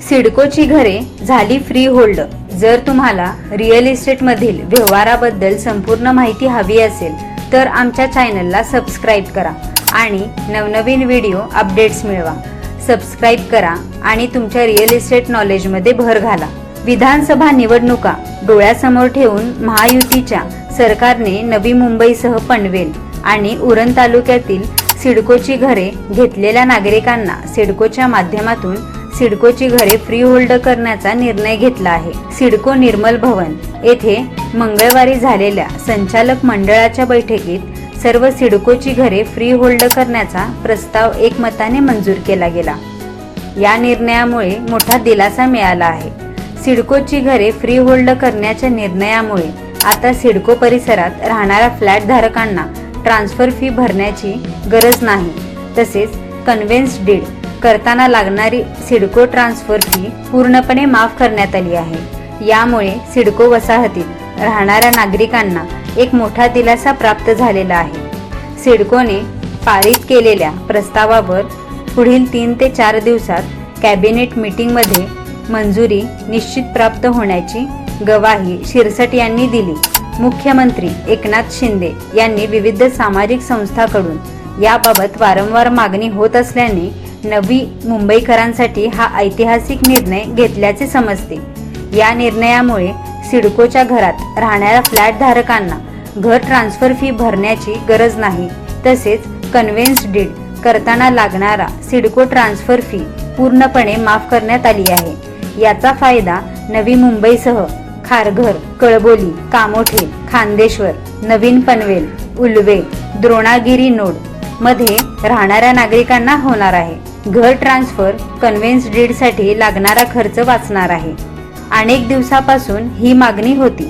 सिडकोची घरे झाली free hold जर तुम्हाला रिअल इस्टेटमधील व्यवहाराबद्दल संपूर्ण माहिती हवी असेल तर आमच्या चॅनलला सबस्क्राईब करा आणि नवनवीन व्हिडिओ अपडेट्स मिळवा. सबस्क्राईब करा आणि तुमच्या रिअल इस्टेट नॉलेजमध्ये भर घाला. विधानसभा निवडणुका डोळ्यासमोर ठेवून महायुतीच्या सरकारने नवी मुंबईसह पनवेल आणि उरण तालुक्यातील सिडकोची घरे घेतलेल्या नागरिकांना सिडकोच्या माध्यमातून सिडकोची घरे फ्री होल्ड करण्याचा निर्णय घेतला आहे. सिडको निर्मल भवन येथे मंगळवारी झालेल्या संचालक मंडळाच्या बैठकीत सर्व सिडकोची घरे फ्री होल्ड करण्याचा प्रस्ताव एकमताने मंजूर केला गेला. या निर्णयामुळे मोठा दिलासा मिळाला आहे. सिडकोची घरे फ्री होल्ड करण्याच्या निर्णयामुळे आता सिडको परिसरात राहणाऱ्या फ्लॅट धारकांना ट्रान्सफर फी भरण्याची गरज नाही. तसेच कन्व्हेन्स डीड करताना लागणारी सिडको ट्रान्सफर फी पूर्णपणे माफ करण्यात आली आहे. यामुळे सिडको वसाहतीत राहणाऱ्या नागरिकांना एक मोठा दिलासा प्राप्त झालेला आहे. सिडकोने पारित केलेल्या प्रस्तावावर पुढील तीन ते चार दिवसात कॅबिनेट मीटिंगमध्ये मंजुरी निश्चित प्राप्त होण्याची गवाही शिरसट यांनी दिली. मुख्यमंत्री एकनाथ शिंदे यांनी विविध सामाजिक संस्थांकडून याबाबत वारंवार मागणी होत असल्याने नवी मुंबईकरांसाठी हा ऐतिहासिक निर्णय घेतल्याचे समजते. या निर्णयामुळे सिडकोच्या घरात राहणाऱ्या फ्लॅट धारकांना घर ट्रान्सफर फी भरण्याची गरज नाही. तसेच कन्व्हेन्स डीड करताना लागणारा सिडको ट्रान्सफर फी पूर्णपणे माफ करण्यात आली आहे. याचा फायदा नवी मुंबईसह खारघर कळबोली कामोठे खांदेश्वर नवीन पनवेल उल्वे द्रोणागिरी नोड मध्ये राहणाऱ्या नागरिकांना होणार आहे. घर ट्रान्सफर कन्व्हेन्स डीडसाठी लागणारा खर्च वाचणार आहे. अनेक दिवसापासून ही मागणी होती.